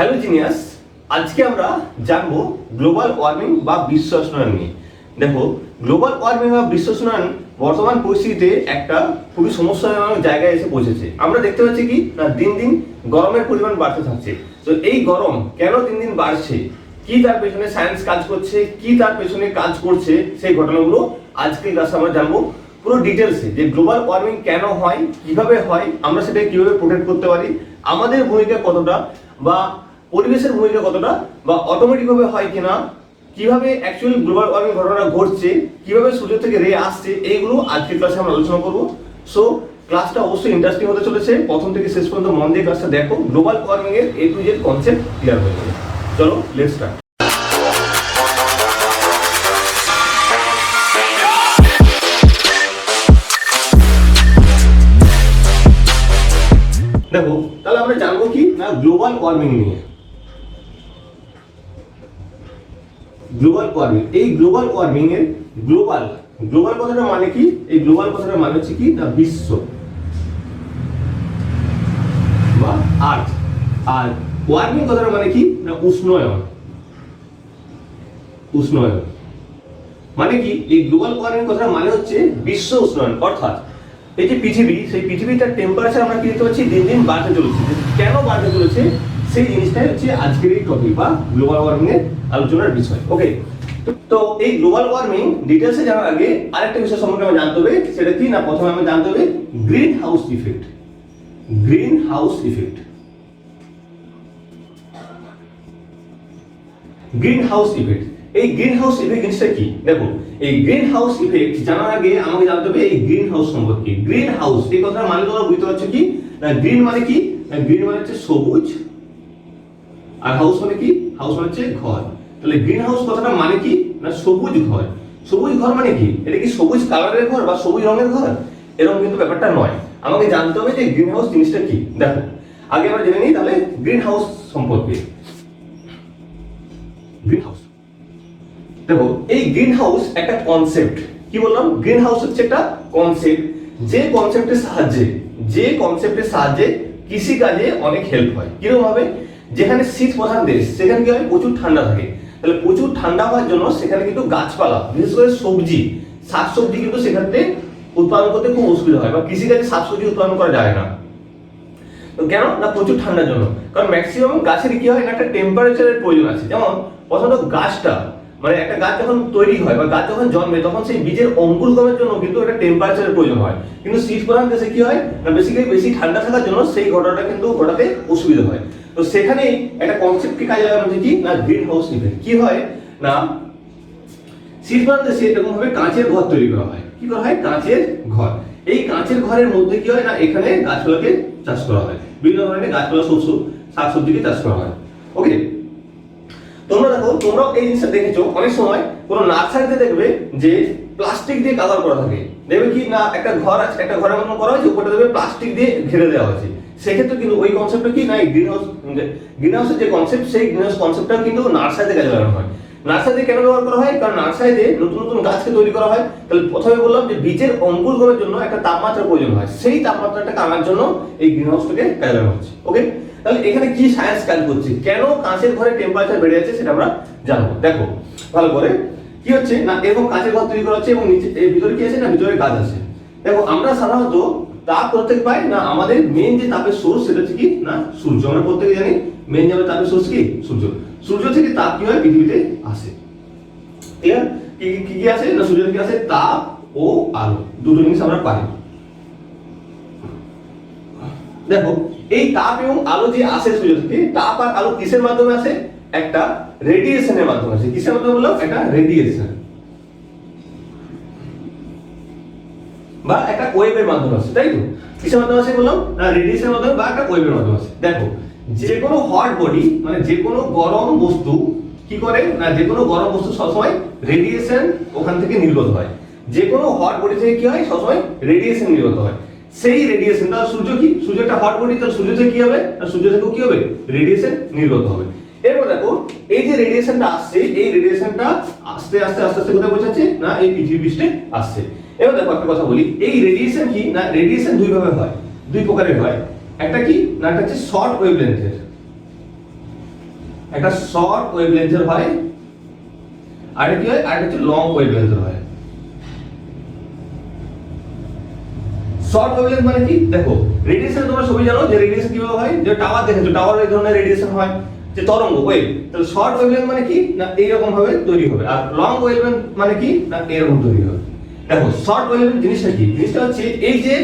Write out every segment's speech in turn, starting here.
Hello genius, আজকে আমরা জানব গ্লোবাল ওয়ার্মিং বা বিশ্ব উষ্ণায়ন নিয়ে। দেখো, গ্লোবাল ওয়ার্মিং বা বিশ্ব উষ্ণায়ন বর্তমান পরিস্থিতিতে একটা খুবই সমস্যাজনক জায়গায় এসে পৌঁছেছে। আমরা দেখতে পাচ্ছি কি? না, দিন দিন গরমের পরিমাণ বাড়তে থাকছে। তো এই গরম কেন দিন দিন বাড়ছে? কি তার পেছনে সায়েন্স কাজ করছে? কি তার পেছনে কাজ করছে? সেই ঘটনাগুলো আজকে ক্লাসে আমরা জানব পুরো ডিটেলসে যে গ্লোবাল ওয়ার্মিং কেন হয়, কীভাবে হয়, আমরা সেটা কীভাবে প্রোটেক্ট করতে পারি, আমাদের ভূমিকা কতটা, বা পরিবেশের ভূমিকা কতটা বা অটোমেটিক ভাবে হয় কিনা, কীভাবে অ্যাকচুয়ালি গ্লোবাল ওয়ার্মিং ঘটনা ঘটছে, কীভাবে সূর্য থেকে রে আসছে, এইগুলো আজকের ক্লাসে আমরা আলোচনা করব। সো ক্লাসটা অবশ্যই ইন্টারেস্টিং হতে চলেছে। প্রথম থেকে শেষ পর্যন্ত মন দিয়ে ক্লাসটা দেখো। গ্লোবাল ওয়ার্মিং এর A to Z concept clear হয়ে যাবে চলো লেটস স্টার্ট দেখো, তাহলে আমরা জানব কি না গ্লোবাল ওয়ার্মিং নিয়ে। গ্লোবাল ওয়ার্মিং এই গ্লোবাল ওয়ার্মিং এর গ্লোবাল গ্লোবাল কথাটা মানে কি? এই গ্লোবাল কথাটা মানে হচ্ছে কি? না, বিশ্ব। বা আর্থ আর ওয়ার্মিং মানে কি? না, উষ্ণায়ন। উষ্ণায়ন। মানে কি? এই গ্লোবাল ওয়ার্মিং কথাটা মানে হচ্ছে বিশ্ব উষ্ণায়ন। অর্থাৎ এই যে পৃথিবী, সেই পৃথিবীটার টেম্পারেচার আমরা কি দেখতে দিন দিন বাড়তে চলেছে। কেন বাড়তে চলেছে? সেই জিনিসটাই হচ্ছে আজকের এই টপিক বা গ্লোবাল ওয়ার্মিং এর আলোচনার বিষয়। ওকে তো এই গ্লোবাল ওয়ার্মিং ডিটেলসে জানার আগে আরেকটা বিষয় সম্পর্কে আমরা জানতে হবে, সেটা কি? না, প্রথমে আমরা জানতে হবে greenhouse effect greenhouse effect greenhouse effect এই গ্রিন হাউস ইফেক্ট জিনিসটা কি? দেখো, এই গ্রিন হাউস ইফেক্ট জানার আগে আমাকে জানতে হবে এই গ্রিন হাউস সম্পর্কে। গ্রিন হাউস এই কথার মানে তোমরা বুঝতে পারছ কি? না গ্রিন মানে কি? না গ্রিন মানে হচ্ছে সবুজ আর হাউস মানে কি? হাউস মানে হচ্ছে ঘর। তাহলে গ্রিন হাউস কথাটা মানে কি? না সবুজ ঘর। সবুজ ঘর মানে কি? এটা কি সবুজ কালারের ঘর বা সবুজ রঙের ঘর? এরকম কিন্তু ব্যাপারটা নয়। আমাকে জানতে হবে যে গ্রিন হাউস জিনিসটা কি? দেখো, আগে আমরা জেনে নিই তাহলে গ্রিন হাউস সম্পর্কে। গ্রিন হাউস দেখো, এই গ্রিন হাউস একটা কনসেপ্ট কি বললাম? গ্রিন হাউস হচ্ছে একটা কনসেপ্ট যে কনসেপ্টের সাহায্যে, যে কনসেপ্টের সাহায্যে কৃষিকাজে অনেক হেল্প হয়। কীরকম ভাবে? যেখানে শীত প্রধান দেশ, সেখানে কি হয়? প্রচুর ঠান্ডা থাকে। তাহলে প্রচুর ঠান্ডা হওয়ার জন্য সেখানে কিন্তু গাছপালা, বিশেষ করে সবজি, শাকসবজি কিন্তু সেখানে উৎপাদন করতে খুব অসুবিধা হয় বা কৃষিকাজে শাকসবজি উৎপাদন করা যায় না। কেন? না, প্রচুর ঠান্ডার জন্য। কারণ ম্যাক্সিমাম গাছের কি হয়? একটা টেম্পারেচারের প্রয়োজন আছে। যেমন প্রথমত গাছটা মানে একটা গাছ যখন তৈরি হয় বা গাছ যখন জন্মে, তখন সেই বীজের অঙ্কুরগমের জন্য কিন্তু একটা টেম্পারেচারের প্রয়োজন হয়। কিন্তু শীত প্রধান দেশে কি হয়? না বেসিক্যালি বেশি ঠান্ডা থাকার জন্য সেই ঘটনাটা কিন্তু ঘটাতে অসুবিধা হয়। তো সেখানেই একটা কনসেপ্টকে কাজে লাগানো হচ্ছে কি? না গ্রিন হাউস ইফেক্ট কি হয়? না, শীত প্রধান দেশে এরকম ভাবে কাঁচের ঘর তৈরি করা হয়। কি করা হয়? কাঁচের ঘর। এই কাঁচের ঘরের মধ্যে কি হয় না, এখানে গাছপালাকে চাষ করা হয়। বিভিন্ন ধরনের গাছপালা, শস্য, শাকসবজিকে চাষ করা হয়। ওকে তোমরা দেখো, তোমরাও এই জিনিসটা দেখেছ। অনেক সময় কোনো নার্সারিতে দেখবে যে প্লাস্টিক দিয়ে কাভার করা থাকে। দেখবে কি? না, একটা ঘর আছে, একটা ঘরের মতন করা হয়েছে উপরে দেখবে প্লাস্টিক দিয়ে ঘিরে দেওয়া হয়েছে। সেক্ষেত্রে কিন্তু ওই কনসেপ্টটা কি? না গ্রিন হাউস গ্রিন হাউসের যে কনসেপ্ট সেই গ্রিন হাউস কনসেপ্টটা কিন্তু নার্সারিতে কাজে লাগানো হয়? নার্সারিতে কেন ব্যবহার করা হয়? কারণ নার্সারিতে নতুন নতুন গাছকে তৈরি করা হয়। তাহলে প্রথমে বললাম যে বীজের অঙ্কুর করার জন্য একটা তাপমাত্রার প্রয়োজন হয়। সেই তাপমাত্রাটাকে আনার জন্য এই গ্রিন হাউসটাকে কাজে লাগানো হচ্ছে। ওকে তাহলে এখানে কি সায়েন্স কাজ করছে? কেন কাঁচের ঘরে টেম্পারেচার বেড়ে যাচ্ছে সেটা আমরা জানব। দেখো, ভালো করে। কি হচ্ছে? না এরকম কাঁচের ঘর তৈরি করা হচ্ছে এবং নিচে ভিতরে কি আছে? না, ভিতরে গাছ আছে। দেখো, আমরা সাধারণত তাপ প্রত্যেক পাই না আমাদের মেন যে তাপের সোর্স সেটা হচ্ছে কি? না, সূর্য। আমরা প্রত্যেকে জানি মেন যাবে তাপের সোর্স কি? সূর্য। সূর্য থেকে তাপ কি হয়? পৃথিবীতে আসে। ঠিক আছে কি- কি কি আসে? না, সূর্য থেকে আসে তাপ ও আলো। দুটো জিনিস আমরা পাই। দেখো, এই তাপ এবং আলো যে আসে সূর্য থেকে, তাপ আর আলো কিসের মাধ্যমে আসে? একটা রেডিয়েশনের মাধ্যমে আসে। কিসের মাধ্যমে বললাম? একটা রেডিয়েশন বা একটা ওয়েভের মাধ্যমে আসছে তাই তো? কিসের মাধ্যমে আসে বললাম? না রেডিয়েশনের মাধ্যমে বা একটা ওয়েভের মাধ্যমে আসে। দেখো, যে কোনো হট বডি মানে যে কোনো গরম বস্তু কি করে? না, যে কোনো গরম বস্তু সবসময় রেডিয়েশন ওখান থেকে নির্গত হয়। যে কোনো হট বডি থেকে কি হয়? সবসময় রেডিয়েশন নির্গত হয়। সেই রেডিয়েশন তাহলে সূর্য কি? সূর্য একটা হট বডি তাহলে সূর্য থেকে কি হবে? না, সূর্য থেকেও কি হবে? রেডিয়েশন নির্গত হবে। এরপর দেখো, এই যে রেডিয়েশনটা আসছে, এই রেডিয়েশনটা আস্তে আস্তে আস্তে আস্তে কোথায় পৌঁছাচ্ছে? না, এই পৃথিবী পৃষ্ঠে আসছে। এবার দেখো একটা কথা বলি, এই রেডিয়েশন কি না রেডিয়েশন দুই ভাবে হয়? দুই প্রকারের হয়। একটা কি না একটা হচ্ছে শর্ট ওয়েভলেন্থের একটা শর্ট ওয়েভলেন্থের হয় আর কি হয়? আর হচ্ছে লং ওয়েভলেন্থের হয়। শর্ট ওয়েভলেন্থ মানে কি? দেখো রেডিয়েশন তোমরা সবাই জানো যে রেডিয়েশন কীভাবে হয়? যে টাওয়ার দেখেছ টাওয়ার এই ধরনের রেডিয়েশন হয়, যে তরঙ্গ ওয়েভ তাহলে শর্ট ওয়েভলেন্থ মানে কি? না এইরকম ভাবে তৈরি হবে। আর লং ওয়েভলেন্থ মানে কি? না, এরকম তৈরি হবে। দেখো শর্ট ওয়েভের জিনিসটা কি? জিনিসটা হচ্ছে এই যে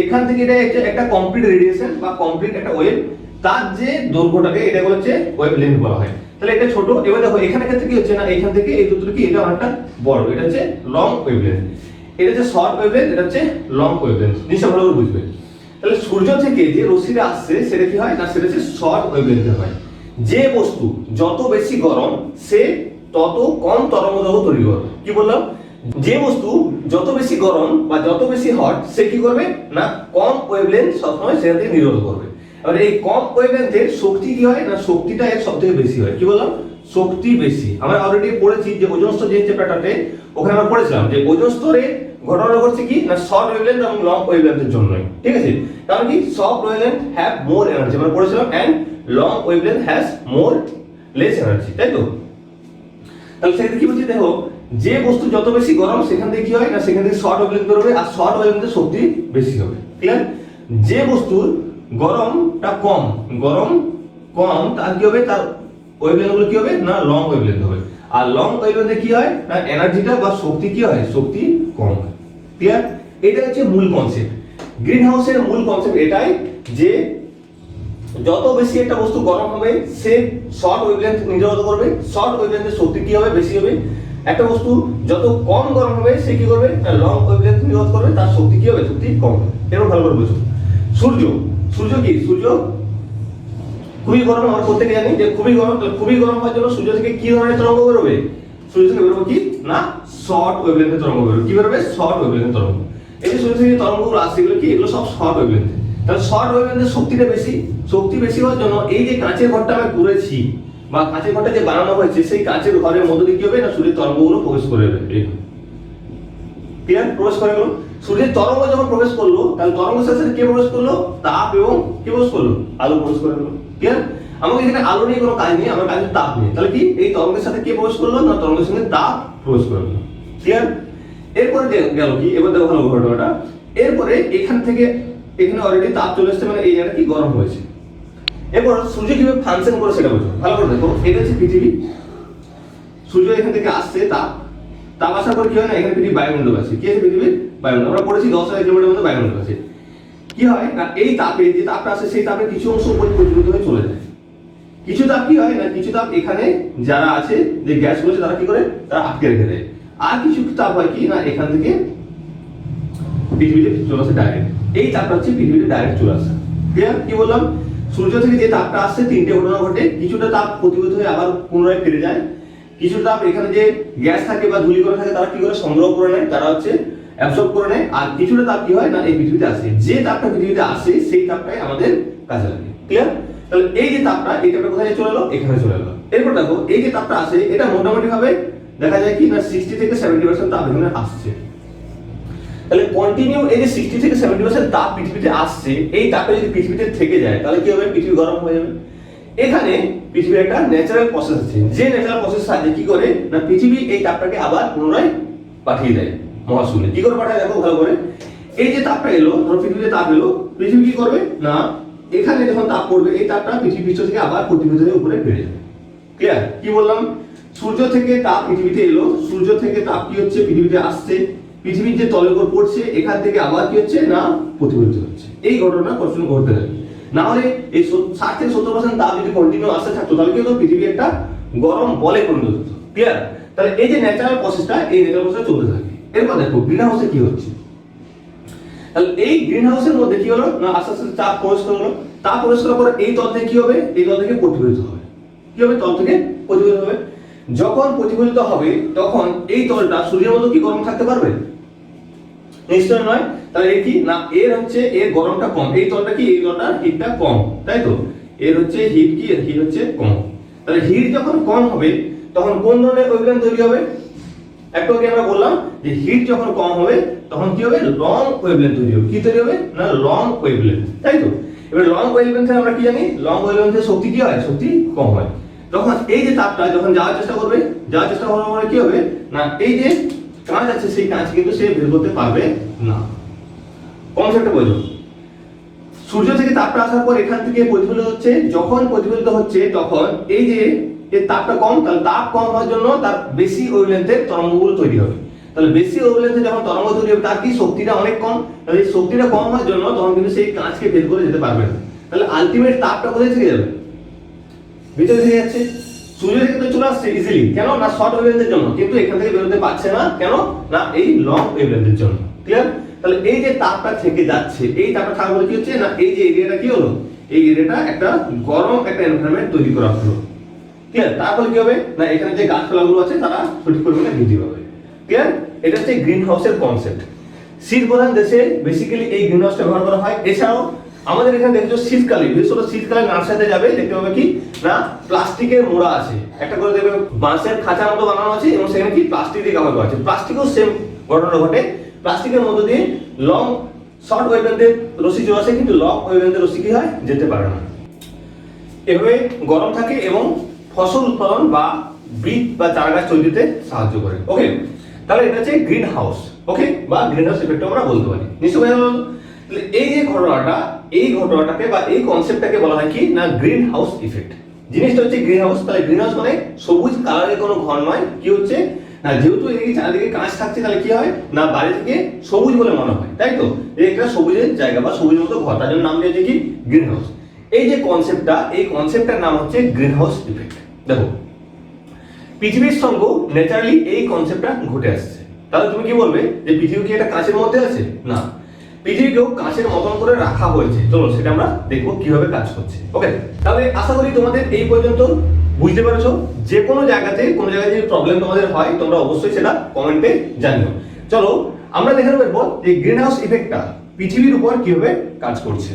এখান থেকে এটা একটা একটা কমপ্লিট রেডিয়েশন বা কমপ্লিট একটা ওয়েভ তার যে দৈর্ঘ্যটাকে এটা হচ্ছে ওয়েভলেন্থ বলা হয়। তাহলে এটা ছোট, এবার দেখো, এখানে ক্ষেত্রে কি হচ্ছে না, এখান থেকে এই দুটো কি, এটা অনেকটা বড়, এটা হচ্ছে লং ওয়েভলেন্থ এটা হচ্ছে শর্ট ওয়েভলেন্থ এটা হচ্ছে লং ওয়েভলেন্থ জিনিসটা ভালো করে বুঝবে। তাহলে সূর্য থেকে যে রশ্মিটা আসছে, সেটা কি হয়? না, সেটা হচ্ছে শর্ট ওয়েভলেন্থের হয়। যে বস্তু, যত বেশি গরম, সে তত কম তরঙ্গদৈর্ঘ্য তৈরি করবে কি বললাম? যে বস্তু যত বেশি গরম বা যত বেশি হট সে কি করবে? না, কম ওয়েভলেন্থ সবসময় সেখান থেকে নিরোধ করবে। এবার এই কম ওয়েভলেন্থের শক্তি কি হয়? না, শক্তিটা এর সব থেকে বেশি হয়। কি বললাম? শক্তি বেশি। আমরা অলরেডি পড়েছি যে ওজন স্তর যে চ্যাপ্টারটাতে ওখানে আমরা পড়েছিলাম যে ওজন স্তরে ঘটনা ঘটছে কি? না শর্ট ওয়েভলেন্থ এবং লং ওয়েভলেন্থের জন্যই। ঠিক আছে? কারণ কি? Short wavelength have more energy আমরা পড়েছিলাম and long wavelength has more less energy তাই তো? তাহলে সেক্ষেত্রে কি বলছি? দেখো যে বস্তু যত বেশি গরম, সেখান থেকে কি হয়? না, সেখান থেকে শর্ট ওয়েভলেন্থ বেরোবে, আর শর্ট ওয়েভলেন্থের শক্তি বেশি হবে। ক্লিয়ার যে বস্তুর গরমটা কম, গরম কম, তার কি হবে? তার ওয়েভলেন্থগুলো কি হবে? না লং ওয়েভলেন্থ হবে। আর লং ওয়েভলেন্থে কি হয়? না এনার্জিটা বা শক্তি কি হয়? শক্তি কম হয়। ক্লিয়ার এটা হচ্ছে মূল কনসেপ্ট গ্রিন হাউসের মূল কনসেপ্ট এটাই যে যত বেশি একটা বস্তু গরম হবে, সে শর্ট ওয়েভলেন্থ নির্গত করবে। শর্ট ওয়েভলেন্থের শক্তি কি হবে? বেশি হবে। একটা বস্তু যত কম গরম হবে, সে কি করবে? লং ওয়েভলেন্থ নির্গত করবে, তার শক্তি কি হবে? শক্তি কম হবে। এরকম ভালো করে বুঝো। সূর্য সূর্য কি? সূর্য খুবই গরম, আমরা প্রত্যেকে জানি যে খুবই গরম খুবই গরম হওয়ার জন্য সূর্য থেকে কি ধরনের তরঙ্গ বেরোবে? সূর্য থেকে বেরোবে কি? না শর্ট ওয়েভলেন্থের তরঙ্গ বেরোবে। কি বেরোবে? শর্ট ওয়েভলেন্থের তরঙ্গ। এই যে সূর্য থেকে তরঙ্গগুলো আসছে, এগুলো কি? এগুলো সব শর্ট ওয়েভলেন্থ তাহলে শর্ট ওয়েভলেন্থের শক্তিটা বেশি। শক্তি বেশি হওয়ার জন্য এই যে কাঁচের ঘরটা আমি করেছি বা কাঁচের ঘরটা যে বানানো হয়েছে, সেই কাঁচের ঘরের মধ্যে দিয়ে কি হবে? না সূর্যের তরঙ্গগুলো প্রবেশ করে যাবে এই প্রবেশ করে গেল? সূর্যের তরঙ্গ যখন প্রবেশ করল, তাহলে তরঙ্গ শেষে কে প্রবেশ করল? তাপ এবং কে প্রবেশ করল? আলো প্রবেশ করে গেল। ক্লিয়ার আমাকে এখানে আলো নিয়ে কোনো কাজ নেই, আমার কাজ তাপ নিয়ে। তাহলে কি? এই তরঙ্গের সাথে কে প্রবেশ করল? না, তরঙ্গের সঙ্গে তাপ প্রবেশ করে গেল। ক্লিয়ার এরপরে গেল কি? এবার দেখো ঘটনাটা। এরপরে এখান থেকে এখানে অলরেডি তাপ চলে এসেছে মানে এই জায়গাটা কি? গরম হয়েছে। এরপর সূর্য কীভাবে ফাংশন করে সেটা বোঝো। ভালো করে দেখো। এটা হচ্ছে পৃথিবী। সূর্য এখান থেকে আসছে তাপ তাপ আসার পর কি হয় না, এখানে পৃথিবীর বায়ুমণ্ডল আছে। কি আছে পৃথিবীর? বায়ুমণ্ডল। আমরা পড়েছি দশ হাজার কিলোমিটার মধ্যে বায়ুমণ্ডল আছে। কি হয় না, এই তাপে, যে তাপটা আসে, সেই তাপের কিছু অংশ উপরে প্রজ্বলিত হয়ে চলে যায়। কিছু তাপ কি হয় না, কিছু তাপ এখানে যারা আছে, যে গ্যাস রয়েছে তারা কি করে? তারা আটকে রেখে দেয়। আর কিছু তাপ হয় কি না, এখান থেকে পৃথিবীতে চলে আসে ডাইরেক্ট এই তাপটা হচ্ছে পৃথিবীতে ডাইরেক্ট চলে আসে। ক্লিয়ার কি বললাম? সূর্য থেকে যে তাপটা আসছে, তিনটে ঘটনা ঘটে। কিছুটা তাপ প্রতিরোধ হয়ে আবার পুনরায় ফিরে যায়। কিছুটা তাপ এখানে যে গ্যাস থাকে বা ধূলিকণা থাকে, তারা কি করে? সংগ্রহ করে নেয়। তারা হচ্ছে অ্যাবসর্ব করে নেয়। আর কিছুটা তাপ কি হয়? না, এই পৃথিবীতে আসে। যে তাপটা পৃথিবীতে আসে, সেই তাপটাই আমাদের কাজে লাগে। ক্লিয়ার তাহলে এই যে তাপটা, এই তাপটা কোথায় চলে এলো? এখানে চলে এলো। এরপর দেখো, এই যে তাপটা আসে, এটা মোটামুটি ভাবে দেখা যায় কি? না সিক্সটি থেকে সেভেন্টি পার্সেন্ট তাপ এখানে আসছে। তাহলে কন্টিনিউ এই যে সিক্সটি থেকে সেভেন্টি পার্সেন্ট তাপ পৃথিবীতে আসছে, এই তাপটা যদি পৃথিবীতে থেকে যায়, তাহলে কি হবে? পৃথিবী গরম হয়ে যাবে। এখানে পৃথিবীর একটা ন্যাচারাল প্রসেস আছে। যে ন্যাচারাল প্রসেস সাহায্যে কি করে? না, পৃথিবী এই তাপটাকে আবার পুনরায় পাঠিয়ে দেয় মহাশূন্যে কি করে পাঠায়? দেখো ভালো করে। এই যে তাপটা এলো, ধরো পৃথিবীতে তাপ এলো, পৃথিবী কি করবে? না, এখানে যখন তাপ পড়বে, এই তাপটা পৃথিবী পৃষ্ঠ থেকে আবার হয়ে উপরে ফিরে যাবে। ক্লিয়ার কি বললাম? সূর্য থেকে তাপ পৃথিবীতে এলো। সূর্য থেকে তাপ কি হচ্ছে? পৃথিবীতে আসছে। পৃথিবীর যে তলের উপর পড়ছে এখান থেকে আবার কি হচ্ছে? না, প্রতিফলিত হচ্ছে। এই ঘটনা কখনো ঘটতে থাকে না হলে এই ষাট থেকে সত্তর পার্সেন্ট তাপ যদি কন্টিনিউ আসতে থাকতো, তাহলে কি হতো পৃথিবী একটা গরম বলে পরিণত হতো। ক্লিয়ার তাহলে এই যে ন্যাচারাল প্রসেসটা এই ন্যাচারাল প্রসেসটা চলতে থাকে। এরপর দেখো গ্রিন হাউসে কি হচ্ছে? তাহলে এই গ্রিন হাউসের মধ্যে কি হলো? না, আস্তে আস্তে চাপ প্রবেশ করল। তাপ প্রবেশ করার পর এই তল থেকে কি হবে? এই তল থেকে প্রতিফলিত হবে। কি হবে? তল থেকে প্রতিফলিত হবে। যখন প্রতিফলিত হবে, তখন এই তলটা সূর্যের মতো কি গরম থাকতে পারবে? নিশ্চয় নয়? তাহলে এর কি? না, এর হচ্ছে, এর গরমটা কম। এই তলটা কি? এই তলটার হিটটা কম, তাই তো? এর হচ্ছে হিট কি? হিট হচ্ছে কম। তাহলে হিট যখন কম হবে, তখন কোন ধরনের ওয়েভলেন্থ তৈরি হবে? একটু আগে আমরা বললাম যে হিট যখন কম হবে, তখন কি হবে? লং ওয়েভলেন্থ তৈরি হবে। কি তৈরি হবে? না, লং ওয়েভলেন্থ তাই তো? এবার লং ওয়েভলেন্থে আমরা কি জানি? লং ওয়েভলেন্থে শক্তি কি হয়? শক্তি কম হয়। তখন এই যে তাপটা যখন যাওয়ার চেষ্টা করবে, যাওয়ার চেষ্টা করার পরে কি হবে? না, এই যে কাঁচ আছে, সেই কাঁচ কিন্তু সে বের করতে পারবে না। কনসেপ্টটা বোঝো। সূর্য থেকে তাপটা আসার পর এখান থেকে প্রতিফলিত হচ্ছে, যখন প্রতিফলিত হচ্ছে তখন এই যে তাপটা কম, তাহলে তাপ কম হওয়ার জন্য তার বেশি ওয়েভলেন্থের তরঙ্গগুলো তৈরি হবে। তাহলে বেশি ওয়েভলেন্থে যখন তরঙ্গ তৈরি হবে, তার কি শক্তিটা অনেক কম? তাহলে এই শক্তিটা কম হওয়ার জন্য তখন কিন্তু সেই কাঁচকে বের করে যেতে পারবে না। তাহলে আলটিমেট তাপটা কোথায় থেকে যাবে? ভিতরে থেকে যাচ্ছে। সূর্য থেকে তো চলে আসছে ইজিলি কেন? না শর্ট ওয়েভলেন্থের জন্য। কিন্তু এখান থেকে বেরোতে পারছে না। কেন? না এই লং ওয়েভলেন্থের জন্য। ক্লিয়ার তাহলে এই যে তাপটা থেকে যাচ্ছে, এই তাপটা থাকার ফলে কি হচ্ছে? না, এই যে এরিয়াটা কি হলো? এই এরিয়াটা একটা গরম একটা এনভায়রনমেন্ট তৈরি করা হলো। ক্লিয়ার তারপরে কি হবে? না, এখানে যে গাছপালাগুলো আছে, তারা সঠিক পরিমাণে বৃদ্ধি পাবে। ক্লিয়ার এটা হচ্ছে গ্রিন হাউসের কনসেপ্ট শীত প্রধান দেশে বেসিক্যালি এই গ্রিন হাউসটা ব্যবহার করা হয়। এছাড়াও আমাদের এখানে দেখছ শীতকালে বিশেষ করে শীতকালে নার্সারিতে যাবে, দেখতে পাবে কি? না, প্লাস্টিকের মোড়া আছে। একটা করে দেখবে বাঁশের খাঁচার মতো বানানো আছে এবং সেখানে কি? প্লাস্টিক দিয়ে করা আছে প্লাস্টিকও সেম ঘটনা ঘটে। প্লাস্টিকের মধ্যে দিয়ে লং শর্ট ওয়েভলেন্থের রশি চলে আসে, কিন্তু লং ওয়েভলেন্থের রশি কি হয়? যেতে পারে না। এভাবে গরম থাকে এবং ফসল উৎপাদন বা বীজ বা চারাগাছ তৈরিতে সাহায্য করে। ওকে তাহলে এটা হচ্ছে গ্রিন হাউস ওকে বা গ্রিন হাউস ইফেক্ট আমরা বলতে পারি। নিশ্চয় বোঝা গেল? তাহলে এই যে ঘটনাটা, এই ঘটনাটাকে বা এই কনসেপ্টটাকে বলা হয় কি? না গ্রিন হাউস ইফেক্ট জিনিসটা হচ্ছে গ্রিন হাউস তাহলে গ্রিন হাউস মানে সবুজ কালারের কোনো ঘর নয়, কি হচ্ছে? না, যেহেতু এদিকে চারিদিকে কাঁচ থাকছে, তাহলে কি হয়? না, বাইরে থেকে সবুজ বলে মনে হয়, তাই তো? একটা সবুজের জায়গা বা সবুজের মতো ঘর, তার জন্য নাম দিয়েছে কি? গ্রিন হাউস এই যে কনসেপ্টটা এই কনসেপ্টটার নাম হচ্ছে গ্রিন হাউস ইফেক্ট দেখো, পৃথিবীর সঙ্গে ন্যাচারালি এই কনসেপ্টটা ঘটে আসছে। তাহলে তুমি কি বলবে যে পৃথিবী কি একটা কাঁচের মধ্যে আছে? না। পৃথিবীকেও কাঁচের মতন করে রাখা হয়েছে। চলো সেটা আমরা দেখব কীভাবে কাজ করছে। ওকে তাহলে আশা করি তোমাদের এই পর্যন্ত বুঝতে পেরেছ। যে কোনো জায়গাতে, কোনো জায়গায় যদি প্রবলেম তোমাদের হয়, তোমরা অবশ্যই সেটা কমেন্টে জানিও। চলো, আমরা দেখে নেব যে গ্রিন হাউস ইফেক্টটা পৃথিবীর উপর কীভাবে কাজ করছে।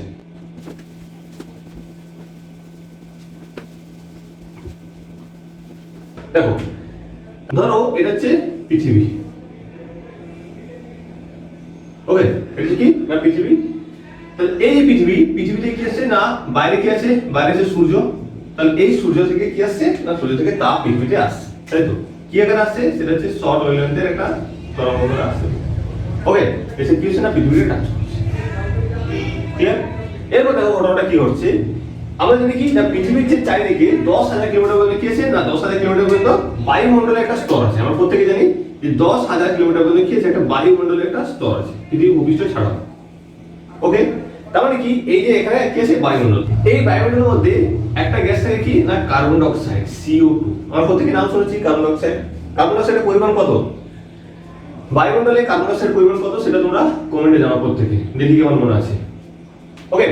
দেখো, ধরো এটা হচ্ছে পৃথিবী। ওকে এটা কি? না, পৃথিবী? তাহলে এই পৃথিবী, পৃথিবীতে কি আছে? না, বাইরে কি আছে? বাইরে আছে সূর্য। তাহলে এই সূর্য থেকে কি আসছে? না, সূর্য থেকে তাপ পৃথিবীতে আসছে। তাই তো? কি এখানে আসছে? সেটা হচ্ছে শর্ট ওয়েভলেন্থের একটা তরঙ্গ করে আসছে। ওকে এসে কি হচ্ছে না? পৃথিবীকে টাচ করছে। ক্লিয়ার এরপর দেখো ঘটনাটা কি হচ্ছে আমরা জানি কি? না, পৃথিবীর যে চারিদিকে দশ হাজার কিলোমিটার পর্যন্ত কি আছে? না, দশ হাজার কিলোমিটার পর্যন্ত বায়ুমণ্ডলের একটা স্তর আছে। আমরা প্রত্যেকে জানি যে দশ হাজার কিলোমিটার পর্যন্ত কি আছে একটা বায়ুমণ্ডলের একটা স্তর আছে পৃথিবী ভূপৃষ্ঠ ছাড়া ওকে তার মানে কি? এই যে এখানে কি আছে? বায়ুমণ্ডল। এই বায়ুমণ্ডলের মধ্যে একটা গ্যাস থাকে কি? না, কার্বন ডাইঅক্সাইড সিও টু আমরা প্রত্যেকে নাম শুনেছি কার্বন ডাইঅক্সাইড। কার্বন ডাইঅক্সাইডের পরিমাণ কত? বায়ুমণ্ডলে কার্বন ডাইঅক্সাইড পরিমাণ কত? সেটা তোমরা কমেন্টে জানাও প্রত্যেকে। দেখি কেমন মনে আছে। ওকে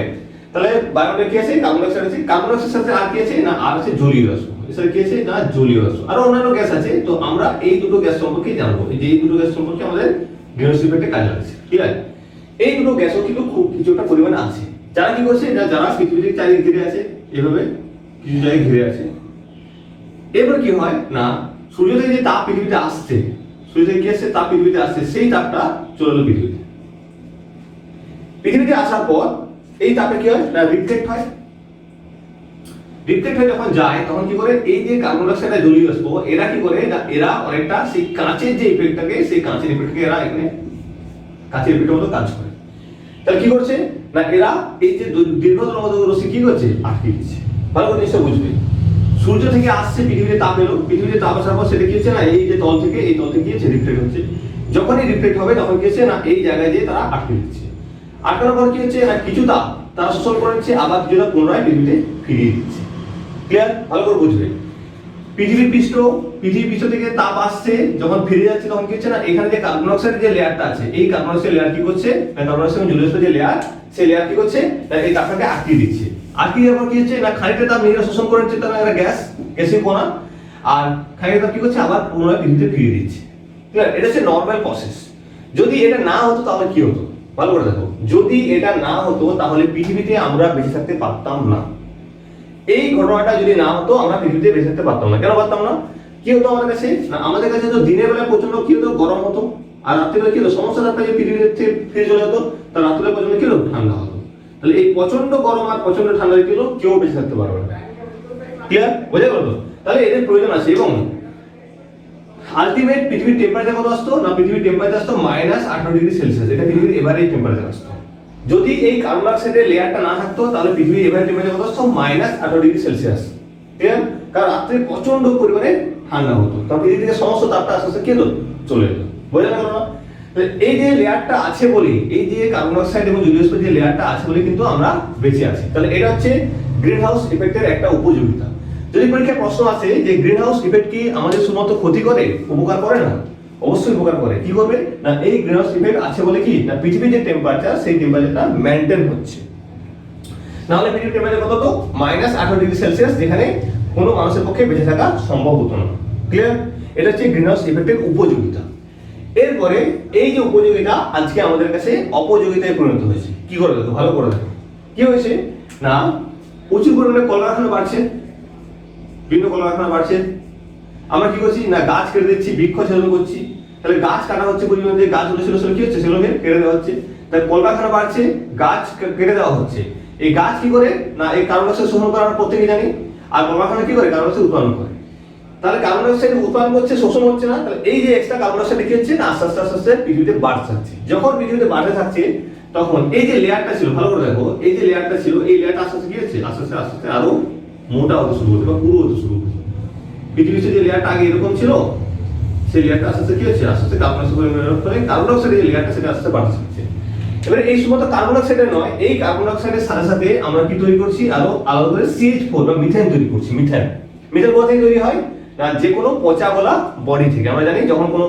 তাহলে বায়ুমণ্ডলে কি আছে? কার্বন ডাইঅক্সাইড আছে। কার্বন ডাইঅক্সাইড সাথে আর কি আছে? না, আর আছে জলীয় বাষ্প। এছাড়া কি আছে? না জলীয় বাষ্প আর অন্যান্য গ্যাস আছে, তো আমরা এই দুটো গ্যাস সম্পর্কে জানব। যে এই দুটো গ্যাস সম্পর্কে আমাদের গ্রিনহাউস ইফেক্টে কাজে লাগছে ঠিক আছে এই দুটো গ্যাসও কিন্তু খুব কিছুটা পরিমাণে আছে। যারা কি করছে না যারা পৃথিবীতে চারিদিকে ঘিরে আছে, এভাবে কিছু জায়গায় ঘিরে আছে। এবার কি হয়? না সূর্য থেকে যে তাপ পৃথিবীতে আসছে সূর্য থেকে কি আসছে? তাপ পৃথিবীতে আসছে, সেই তাপটা চলে পৃথিবীতে। পৃথিবীতে আসার পর এই তাপে কি হয়? না রিফ্লেক্ট হয়। রিফ্লেক্ট হয়ে যখন যায়, তখন কি করে? এই যে কার্বন ডাইঅক্সাইড আর জলীয় বাষ্প, এরা কি করে? না এরা অনেকটা সেই কাঁচের যে ইফেক্টটাকে সেই কাঁচের ইফেক্টকে এরা এখানে কাঁচের ইফেক্টের মতো কাজ করে। তাহলে কি করছে? না, এরা এই যে দীর্ঘতর রশ্মি কি করছে? আটকে দিচ্ছে ভালো করে জিনিসটা বুঝবে। সূর্য থেকে আসছে পৃথিবীতে তাপ এলো। পৃথিবীতে তাপ আসার পর সেটা কি হচ্ছে? না, এই যে তল থেকে, এই তল থেকে গিয়েছে রিফ্লেক্ট হচ্ছে। যখনই রিফ্লেক্ট হবে, তখন কি হচ্ছে? না, এই জায়গায় যেয়ে তারা আটকে দিচ্ছে আটকানোর পর কি হচ্ছে? না, কিছু তাপ তারা শোষণ করে নিচ্ছে, আবার কিছুটা পুনরায় পৃথিবীতে ফিরিয়ে দিচ্ছে। ক্লিয়ার ভালো করে বুঝবে পৃথিবীর পৃষ্ঠ পৃথিবীর পৃষ্ঠ থেকে তাপ আসছে, যখন ফিরে যাচ্ছে তখন কি হচ্ছে না? এখানে যে কার্বন ডাইঅক্সাইডের যে লেয়ারটা আছে, এই কার্বন ডাইঅক্সাইড লেয়ার কি করছে? না কার্বন ডাইঅক্সাইড জলীয় যে লেয়ার সেই লেয়ার কি করছে? এই তাপটাকে আটকিয়ে দিচ্ছে। আটকিয়ে দেওয়ার কি হচ্ছে? না খানিকটা তাপ নিজেরা শোষণ করে নিচ্ছে, তারা একটা গ্যাস গ্যাসের কণা। আর খানিকটা তাপ কি করছে? আবার পুনরায় পৃথিবীতে ফিরিয়ে দিচ্ছে। ক্লিয়ার এটা হচ্ছে নর্মাল প্রসেস যদি এটা না হতো তাহলে কি হতো? ভালো করে দেখো। যদি এটা না হতো তাহলে পৃথিবীতে আমরা বেঁচে থাকতে পারতাম না। ঘটনাটা যদি না হতো, আমরা পৃথিবীতে বেঁচে থাকতে পারতাম না। কেন পারতাম না? কি হতো আমাদের কাছে? না, আমাদের কাছে তো দিনের বেলা প্রচণ্ড কি হতো? গরম হতো। আর রাত্রিবেলা কি হতো? সমস্যা তাপটা যে পৃথিবীতে থেকে ফিরে চলে যেত তার রাত্রিবেলা পর্যন্ত কি হতো? ঠান্ডা হতো। তাহলে এই প্রচণ্ড গরম আর প্রচণ্ড ঠান্ডা কি হলো? কেউ বেঁচে থাকতে পারবে না। ক্লিয়ার বোঝা গেল তো? তাহলে এদের প্রয়োজন আছে। এবং আলটিমেট পৃথিবীর টেম্পারেচার কত আসতো? না, পৃথিবীর টেম্পারেচার আসতো মাইনাস আঠারো ডিগ্রি সেলসিয়াস এটা পৃথিবীর এভারেজ টেম্পারেচার আসতো। যদি এই কার্বন ডাইঅক্সাইডের লেয়ারটা না থাকতো, তাহলে পৃথিবীর এভারেজ টেম্পারেচার কত মাইনাস আঠারো ডিগ্রি সেলসিয়াস ঠিক আছে কারণ রাত্রে প্রচণ্ড পরিমাণে ঠান্ডা হতো। কারণ পৃথিবী থেকে সমস্ত তাপটা আস্তে আস্তে কি হতো চলে যেত বোঝা গেল না? এই যে লেয়ারটা আছে বলি, এই যে কার্বন ডাইঅক্সাইড এবং জলীয় বাষ্পের যে লেয়ারটা আছে বলে কিন্তু আমরা বেঁচে আছি। তাহলে এটা হচ্ছে গ্রিন হাউস ইফেক্টের একটা উপযোগিতা। যদি পরীক্ষায় প্রশ্ন আসে যে গ্রিন হাউস ইফেক্ট কি আমাদের শুধুমাত্র ক্ষতি করে, উপকার করে না? অবশ্যই উপকার করে। কি করবে? না, এই গ্রিন হাউস ইফেক্ট আছে বলে কি? না, পৃথিবীর যে টেম্পারেচার সেই টেম্পারেচারটা মেনটেন হচ্ছে। নাহলে পৃথিবীর টেম্পারেচার কত তো মাইনাস আঠারো ডিগ্রি সেলসিয়াস যেখানে কোনো মানুষের পক্ষে বেঁচে থাকা সম্ভব হতো না। ক্লিয়ার এটা হচ্ছে গ্রিন হাউস ইফেক্টের উপযোগিতা। এরপরে এই যে উপযোগিতা আজকে আমাদের কাছে অপযোগিতায় পরিণত হয়েছে। কি করে দেখো? ভালো করে দেখো। কি হয়েছে? না, প্রচুর পরিমাণে কলকারখানা বাড়ছে। বিভিন্ন কলকারখানা বাড়ছে। আমরা কি করছি? না, গাছ কেটে দিচ্ছি, বৃক্ষ ছেদন করছি। তাহলে গাছ কাটা হচ্ছে পরিমাণে যে গাছ ছিল সেগুলো কি হচ্ছে? সেগুলোকে কেটে দেওয়া হচ্ছে। তাই কলকারখানা বাড়ছে, গাছ কেটে দেওয়া হচ্ছে। এই গাছ কি করে? না, এই কার্বন ডাইঅক্সাইড শোষণ করে আমরা প্রত্যেকেই জানি। আর কলকারখানা কি করে? কার্বন ডাইঅক্সাইড উৎপাদন করে। তাহলে কার্বন ডাইঅক্সাইড উৎপাদন করছে, শোষণ হচ্ছে না। তাহলে এই যে এক্সট্রা কার্বন ডাইঅক্সাইড কি হচ্ছে না আস্তে আস্তে আস্তে আস্তে পৃথিবীতে বাড়তে থাকছে। যখন পৃথিবীতে বাড়তে থাকছে, তখন এই যে লেয়ারটা ছিল, ভালো করে দেখো, এই যে লেয়ারটা ছিল, এই লেয়ারটা আস্তে আস্তে কি হচ্ছে? আস্তে আস্তে আস্তে আস্তে আরও মোটা হতে শুরু করছে বা পুরো হতে শুরু করছে। পৃথিবীতে যে লেয়ারটা আগে এরকম ছিল, সেই লেয়ারটা আস্তে কি হচ্ছে? আস্তে আস্তে কার্বন ডাইঅক্সাইড পরিমাণের ফলে কার্বন ডাইঅক্সাইডের যে লেয়ারটা সেটা আস্তে বাড়তে থাকছে এবারে এই শুধুমাত্র কার্বন ডাইঅক্সাইডের নয়, এই কার্বন ডাইঅক্সাইডের সাথে সাথে আমরা কি তৈরি করছি? আরও আলাদা করে সিএইচ ফোর বা মিথেন তৈরি করছি মিথেন মিথেন কোথা থেকে তৈরি হয়? না, যে কোনো পচা গলা বডি থেকে। আমরা জানি যখন কোনো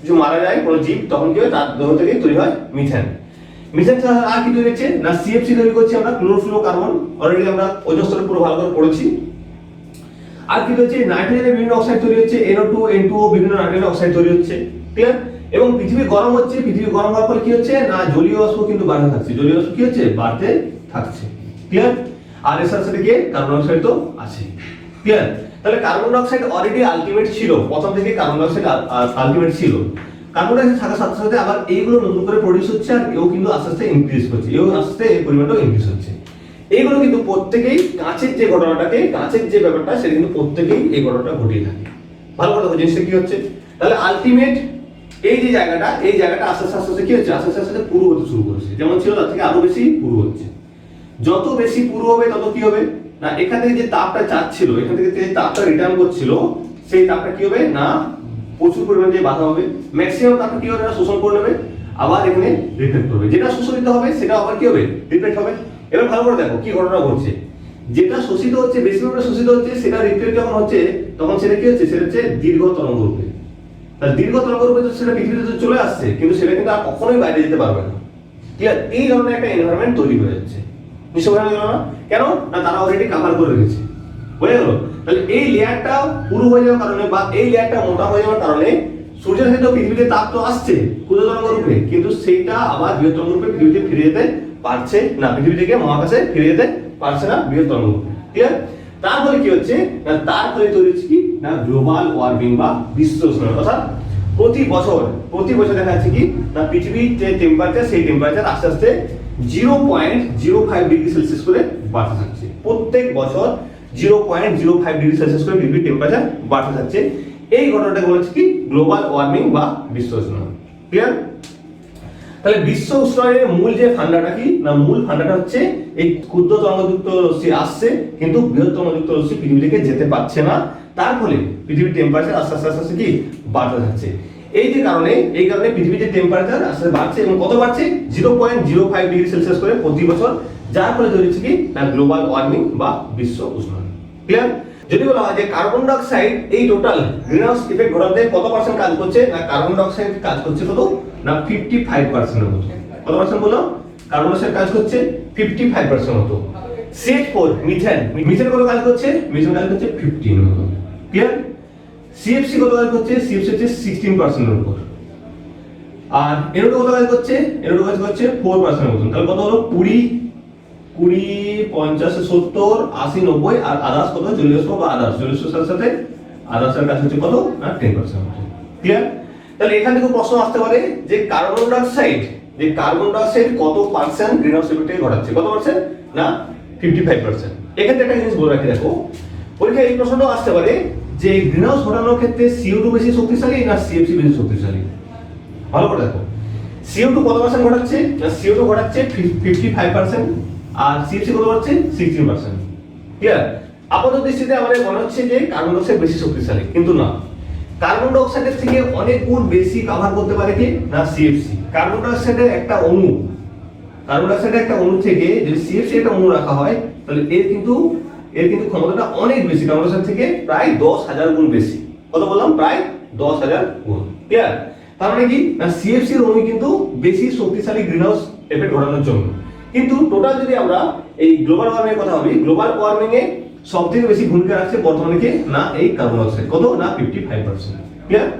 কিছু মারা যায়, কোনো জীব, তখন কি হয়? তার দেহ থেকে তৈরি হয় মিথেন মিথেন আর কি তৈরি হচ্ছে? না সিএফসি তৈরি করছি আমরা ক্লোরোফ্লোরো কার্বন অলরেডি আমরা ওজন স্তরে পুরো ভালো করে পড়েছি। আর কি হচ্ছে? নাইট্রোজেনের বিভিন্ন অক্সাইড তৈরি হচ্ছে NO2 N2O বিভিন্ন নাইট্রোজেন অক্সাইড তৈরি হচ্ছে ক্লিয়ার এবং পৃথিবী গরম হচ্ছে, পৃথিবী গরম হওয়ার ফলে কি হচ্ছে? না, জলীয় বাষ্প কিন্তু বাড়তে থাকছে। জলীয় বাষ্প কি হচ্ছে? বাড়তে থাকছে ক্লিয়ার আর এর সাথে সাথে কি কার্বন ডাইঅক্সাইড তো আছে ক্লিয়ার তাহলে কার্বন ডাইঅক্সাইড অলরেডি আলটিমেট ছিল। প্রথম থেকে কার্বন ডাইঅক্সাইড আলটিমেট ছিল। কার্বন ডাইঅক্সাইড থাকার সাথে সাথে আবার এইগুলো নতুন করে প্রডিউস হচ্ছে আর এও কিন্তু আস্তে আস্তে ইনক্রিজ করছে। এও আস্তে আস্তে এই পরিমাণটাও ইনক্রিজ হচ্ছে। এইগুলো কিন্তু প্রত্যেকেই কাঁচের যে ঘটনাটাকে কাঁচের যে ব্যাপারটা, সেটা কিন্তু প্রত্যেকেই এই ঘটনাটা ঘটিয়ে থাকে। ভালো কথা জিনিসটা কি হচ্ছে? তাহলে আলটিমেট এই যে জায়গাটা, এই জায়গাটা আস্তে আস্তে আস্তে কি হচ্ছে? আস্তে আস্তে আস্তে পুরো হতে শুরু করেছে। যেমন ছিল তার থেকে আরও বেশি পুরো হচ্ছে। যত বেশি পুরো হবে, তত কি হবে? না, এখান থেকে যে তাপটা চাচ্ছিল, এখান থেকে যে তাপটা রিটার্ন করছিল, সেই তাপটা কি হবে? না, প্রচুর পরিমাণে বাধা হবে। ম্যাক্সিমাম তাপটা কি হবে? না, শোষণ করে নেবে। আবার এখানে রিফ্লেক্ট করবে। যেটা শোষিত হবে, সেটা আবার কি হবে? রিফ্লেক্ট হবে। এবার ভালো করে দেখো, কি ঘটনা ঘটছে? যেটা শোষিত হচ্ছে বেশি পরিমাণে শোষিত হচ্ছে, সেটা রিফ্লেক্ট যখন হচ্ছে, তখন সেটা কি হচ্ছে? সেটা হচ্ছে দীর্ঘ তরঙ্গ রূপে তার দীর্ঘ তরঙ্গ রূপে সেটা পৃথিবীতে চলে আসছে, কিন্তু সেটা কিন্তু আর কখনোই বাইরে যেতে পারবে না। ক্লিয়ার এই ধরনের একটা এনভায়রনমেন্ট তৈরি হয়ে যাচ্ছে। গেল না? কেন? না, তারা অলরেডি কাভার করে রেখেছে। বোঝা গেল? তাহলে এই লেয়ারটা পুরু হয়ে যাওয়ার কারণে বা এই লেয়ারটা মোটা হয়ে যাওয়ার কারণে সূর্যের তো পৃথিবীতে তাপ তো আসছে ক্ষুদ্র তরঙ্গ রূপে কিন্তু সেইটা আবার তরঙ্গ রূপে পৃথিবীতে ফিরে যেতে পারছে না, পৃথিবী থেকে মহাকাশে ফিরে যেতে পারছে না বৃহৎ তরঙ্গ। ক্লিয়ার তার ফলে কি হচ্ছে? না, তার ফলে তৈরি হচ্ছে কি? না গ্লোবাল ওয়ার্মিং বা বিশ্ব উষ্ণায়ন অর্থাৎ প্রতি বছর প্রতি বছর দেখা যাচ্ছে কি? না, পৃথিবীর যে টেম্পারেচার সেই টেম্পারেচার আস্তে আস্তে zero point zero five degree Celsius করে বাড়তে থাকছে প্রত্যেক বছর zero point zero five degree Celsius করে পৃথিবীর টেম্পারেচার বাড়তে থাকছে এই ঘটনাটাকে বলেছে কি? গ্লোবাল ওয়ার্মিং বা বিশ্ব উষ্ণায়ন ক্লিয়ার তাহলে বিশ্ব উষ্ণায়নের মূল যে ফান্ডাটা কি? না, মূল ফান্ডাটা হচ্ছে এই ক্ষুদ্র তরঙ্গযুক্ত রশ্মি আসছে, কিন্তু বৃহৎ তরঙ্গযুক্ত রশ্মি পৃথিবী থেকে যেতে পারছে না। তার ফলে পৃথিবীর টেম্পারেচার আস্তে আস্তে আস্তে আস্তে কি? বাড়তে থাকছে এই যে কারণে, এই কারণে পৃথিবীর যে টেম্পারেচার আস্তে বাড়ছে এবং কত বাড়ছে? Zero point zero five degree Celsius করে প্রতি বছর। যার ফলে হচ্ছে কি? না গ্লোবাল ওয়ার্মিং বা বিশ্ব উষ্ণায়ন। ক্লিয়ার যদি বলা হয় যে কার্বন ডাইঅক্সাইড এই টোটাল গ্রিনহাউস ইফেক্ট ঘটাতে কত পার্সেন্ট কাজ করছে? না কার্বন ডাইঅক্সাইড কাজ করছে কত না ফিফটি ফাইভ পার্সেন্টের মতো কত পার্সেন্ট বলো? কার্বন ডাইঅক্সাইড কাজ করছে ফিফটি ফাইভ পার্সেন্ট মতো সিএইচ ফোর মিথেন মিথেন কত কাজ করছে? মিথেন কাজ করছে ফিফটিন মতো ক্লিয়ার সিএফসি কত কাজ করছে? সিএফসি হচ্ছে সিক্সটিন পার্সেন্টের উপর। আর এনোটো কত কাজ করছে? এনোটো কাজ করছে ফোর পার্সেন্টের মতন। তাহলে কত হলো? কুড়ি কুড়ি, পঞ্চাশ, সত্তর, আশি, নব্বই আর আদার্স কত? জলীয়স্প বা আদার্স জলীয়স্পের সাথে সাথে আদার্সের কাছে হচ্ছে কত? না টেন পার্সেন্ট ক্লিয়ার তাহলে এখান থেকে প্রশ্ন আসতে পারে যে কার্বন ডাইঅক্সাইড, যে কার্বন ডাইঅক্সাইড কত পার্সেন্ট গ্রিন হাউস ইফেক্টকে ঘটাচ্ছে? কত পার্সেন্ট না ফিফটি ফাইভ পার্সেন্ট এক্ষেত্রে একটা জিনিস বলে রাখি, দেখো পরীক্ষায় এই প্রশ্নটাও আসতে পারে যে গ্রিন হাউস ঘটানোর ক্ষেত্রে সিও টু বেশি শক্তিশালী না সিএফসি বেশি শক্তিশালী? ভালো করে দেখো। সিও টু কত পার্সেন্ট ঘটাচ্ছে? না সিও টু ঘটাচ্ছে ফিফটি ফাইভ পার্সেন্ট আর সিএফসি কত ঘটাচ্ছে? সিক্সটিন পার্সেন্ট ক্লিয়ার আপাতত দৃষ্টিতে আমাদের মনে হচ্ছে যে কার্বন ডাইঅক্সাইড বেশি শক্তিশালী, কিন্তু না। কার্বন ডাইঅক্সাইডের থেকে অনেক গুণ বেশি কভার করতে পারে কি? না সিএফসি কার্বন ডাইঅক্সাইডের একটা অণু। কার্বন ডাইঅক্সাইডের একটা অণু থেকে যদি সিএফসি একটা অণু রাখা হয়, তাহলে এর কিন্তু এর কিন্তু ক্ষমতাটা অনেক বেশি। কার্বন ডাইঅক্সাইড থেকে প্রায় দশ হাজার গুণ বেশি। কত বললাম? প্রায় দশ হাজার গুণ। ক্লিয়ার তার মানে কি? না সিএফসি এর অণু কিন্তু বেশি শক্তিশালী গ্রিনহাউস এফেক্ট ঘটানোর জন্য। কিন্তু টোটাল যদি আমরা এই গ্লোবাল ওয়ার্মিং এর কথা ভাবি গ্লোবাল ওয়ার্মিং এ সব থেকে বেশি ভূমিকা রাখছে বর্তমানে কি? না এই কার্বন ডাইঅক্সাইড কত? না ফিফটি ফাইভ পার্সেন্ট ক্লিয়ার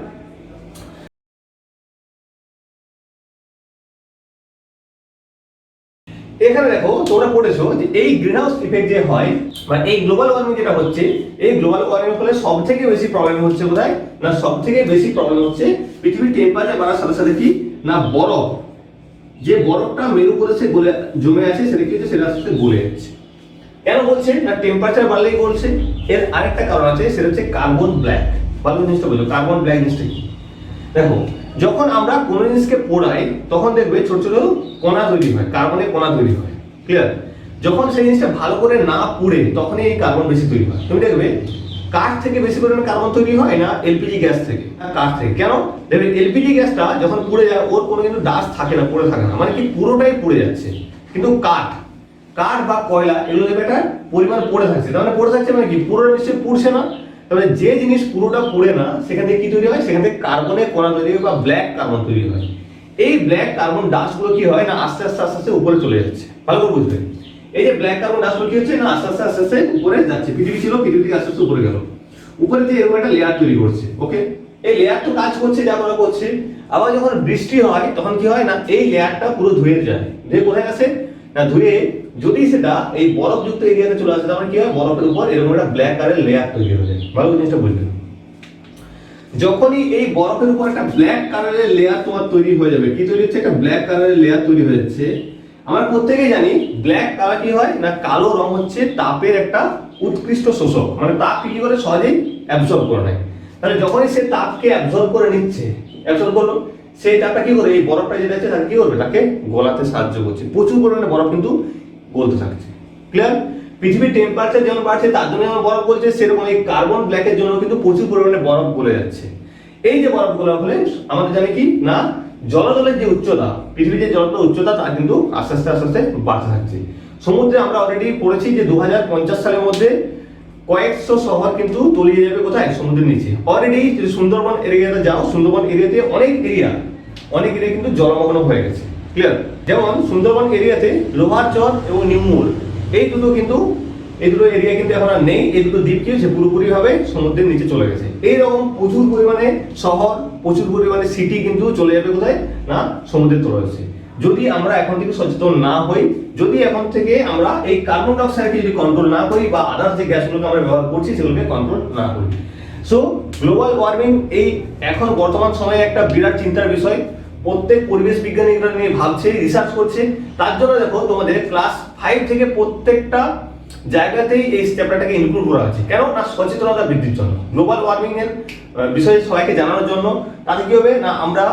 এখানে দেখো, তোমরা পড়েছো যে এই গ্রিনহাউস ইফেক্ট যে হয়, বা এই গ্লোবাল ওয়ার্মিং যেটা হচ্ছে, এই গ্লোবাল ওয়ার্মিং ফলে সব থেকে বেশি প্রবলেম হচ্ছে কোথায়? না সব থেকে বেশি প্রবলেম হচ্ছে পৃথিবীর টেম্পারেচার বাড়ার সাথে সাথে কি? না বরফ। যে বরফটা মেরু করেছে, গলে জমে আছে, সেটা কি হচ্ছে? সেটা আস্তে গলে যাচ্ছে। কেন বলছে? না টেম্পারেচার বাড়লেই বলছে। এর আরেকটা কারণ আছে, সেটা হচ্ছে কার্বন ব্ল্যাক ভালো জিনিসটা বলছো কার্বন ব্ল্যাক জিনিসটা কি? দেখো, যখন আমরা কোনো জিনিসকে পোড়াই, তখন দেখবে ছোট ছোট কণা তৈরি হয়, কার্বনের কণা তৈরি হয়। ক্লিয়ার যখন সেই জিনিসটা ভালো করে না পুড়ে, তখনই এই কার্বন বেশি তৈরি হয়। তুমি দেখবে, কাঠ থেকে বেশি পরিমাণে কার্বন তৈরি হয় না এলপিজি গ্যাস থেকে? না, কাঠ থেকে। কেন? দেখবে এলপিজি গ্যাসটা যখন পুড়ে যায়, ওর কোনো কিন্তু ডাস্ট থাকে না, পুড়ে থাকে না। মানে কি, পুরোটাই পুড়ে যাচ্ছে। কিন্তু কাঠ কাঠ বা কয়লা এগুলো দেখবে একটা পরিমাণ পড়ে থাকছে। তার মানে পড়ে থাকছে মানে কি? পুরো নিশ্চয়ই পুড়ছে না। তাহলে যে জিনিস পুরোটা পুড়ে না, সেখান থেকে কি তৈরি হয়? সেখান থেকে কার্বনের কণা তৈরি হয় বা ব্ল্যাক কার্বন তৈরি হয়। এই ব্ল্যাক কার্বন ডাস্টগুলো কি হয় না? আস্তে আস্তে আস্তে আস্তে উপরে চলে যাচ্ছে। ভালো করে বুঝবে? এই যে ব্ল্যাক কার্বন ডাস্টগুলো কি হচ্ছে? না, আস্তে আস্তে আস্তে আস্তে উপরে যাচ্ছে। পৃথিবী ছিল, পৃথিবী থেকে আস্তে আস্তে উপরে গেল। উপরে যে এরকম একটা লেয়ার তৈরি করছে ওকে এই লেয়ার তো কাজ করছে, যা করা করছে। আবার যখন বৃষ্টি হয়, তখন কি হয় না, এই লেয়ারটা পুরো ধুয়ে যায়। ধুয়ে কোথায় আসে না, ধুয়ে যদি সেটা এই বরফযুক্ত এরিয়াতে চলে আসে তাহলে কি হয়? বরফের উপর এরকম একটা ব্ল্যাক কালারের লেয়ার তৈরি হয়ে যায়। ভালো জিনিসটা বুঝবেন যখনই এই বরফের উপর একটা ব্ল্যাক কালারের লেয়ার তোমার তৈরি হয়ে যাবে, কি তৈরি হচ্ছে? একটা ব্ল্যাক কালারের লেয়ার তৈরি হয়ে যাচ্ছে। আমরা প্রত্যেকেই জানি ব্ল্যাক কালার কি হয়? না, কালো রং হচ্ছে তাপের একটা উৎকৃষ্ট শোষক। মানে তাপ কি করে? সহজেই অ্যাবজর্ব করে নেয়। তাহলে যখনই সে তাপকে অ্যাবজর্ব করে নিচ্ছে অ্যাবজর্ব করল, সেই তাপটা কি করে? এই বরফটা যেটা আছে, তাকে কি করবে? তাকে গলাতে সাহায্য করছে। প্রচুর পরিমাণে বরফ কিন্তু গলতে থাকছে। ক্লিয়ার পৃথিবীর টেম্পারেচার যেমন বাড়ছে, তার জন্য যেমন বরফ গলছে, সেরকম এই কার্বন ব্ল্যাকের জন্য কিন্তু প্রচুর পরিমাণে বরফ গলে যাচ্ছে। এই যে বরফ গলার ফলে আমাদের জানি কি? না জলতলের যে উচ্চতা, পৃথিবীর যে জলতলের উচ্চতা, তা কিন্তু আস্তে আস্তে আস্তে আস্তে বাড়তে থাকছে। সমুদ্রে আমরা অলরেডি পড়েছি যে দু হাজার পঞ্চাশ সালের মধ্যে কয়েকশো শহর কিন্তু তলিয়ে যাবে কোথায়? সমুদ্রের নিচে। অলরেডি যদি সুন্দরবন এরিয়াতে যাও, সুন্দরবন এরিয়াতে অনেক এরিয়া অনেক এরিয়া কিন্তু জলমগ্ন হয়ে গেছে। ক্লিয়ার যেমন সুন্দরবন এরিয়াতে লোহার চর এবং নিউমুল এই দুটো কিন্তু এই দুটো এরিয়া কিন্তু এখন আর নেই। এই দুটো দ্বীপ কি হচ্ছে পুরোপুরি ভাবে সমুদ্রের নিচে চলে গেছে। এইরকম প্রচুর পরিমাণে শহর, প্রচুর পরিমাণে সিটি কিন্তু চলে যাবে কোথায়? না, সমুদ্রের তলদেশে। যদি আমরা এখন থেকে সচেতন না হই, যদি এখন থেকে আমরা এই কার্বন ডাইঅক্সাইডকে যদি কন্ট্রোল না করি বা আদার্স যে গ্যাসগুলোকে আমরা ব্যবহার করছি, সেগুলোকে কন্ট্রোল না করি। সো গ্লোবাল ওয়ার্মিং এই এখন বর্তমান সময়ে একটা বিরাট চিন্তার বিষয়। প্রত্যেক পরিবেশ বিজ্ঞানী এটা নিয়ে ভাবছে রিসার্চ করছে। তার জন্য দেখো তোমাদের ক্লাস ফাইভ থেকে প্রত্যেকটা জায়গাতেই এই চ্যাপ্টারটাকে ইনক্লুড করা আছে কেন? না সচেতনতা বৃদ্ধির জন্য। গ্লোবাল ওয়ার্মিং এর বিষয়ে সবাইকে জানানোর জন্য। তাতে কি হবে? না, আমরা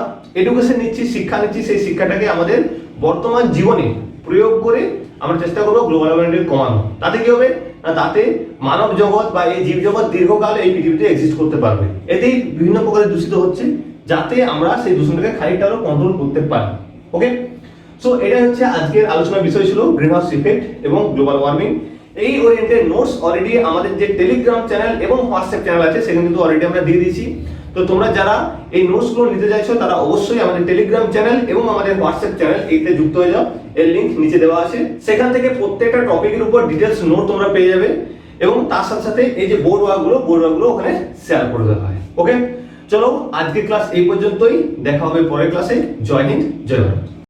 এডুকেশন নিচ্ছি, শিক্ষা নিচ্ছি, সেই শিক্ষাটাকে আমাদের বর্তমান জীবনে প্রয়োগ করে আমরা চেষ্টা করব গ্লোবাল ওয়ার্মিং কমানো। তাতে কি হবে? না, তাতে মানব জগৎ বা এই জীব জগৎ দীর্ঘকাল এই পৃথিবীতে এক্সিস্ট করতে পারবে। এতেই বিভিন্ন প্রকারের দূষিত হচ্ছে। যাতে আমরা সেই দূষণটাকে খানিকটা আরও কন্ট্রোল করতে পারি। ওকে সো এটা হচ্ছে আজকের আলোচনার বিষয় ছিল গ্রিন হাউস ইফেক্ট এবং গ্লোবাল ওয়ার্মিং এই ওরিয়েন্টেড নোটস অলরেডি আমাদের যে টেলিগ্রাম চ্যানেল এবং হোয়াটসঅ্যাপ চ্যানেল আছে, সেখানে কিন্তু অলরেডি আমরা দিয়ে দিয়েছি। তো তোমরা যারা এই নোটসগুলো নিতে চাইছো, তারা অবশ্যই আমাদের টেলিগ্রাম চ্যানেল এবং আমাদের হোয়াটসঅ্যাপ চ্যানেল এইতে যুক্ত হয়ে যাও। এর লিংক নিচে দেওয়া আছে। সেখান থেকে প্রত্যেকটা টপিকের উপর ডিটেলস নোট তোমরা পেয়ে যাবে। এবং তার সাথে সাথে এই যে বোর্ড ওয়ার্কগুলো বোর্ড ওয়ার্কগুলো ওখানে শেয়ার করে দেওয়া হয়। ওকে চলো আজকের ক্লাস এই পর্যন্তই। দেখা হবে পরের ক্লাসে জয় হিন্দ জয় ভারত।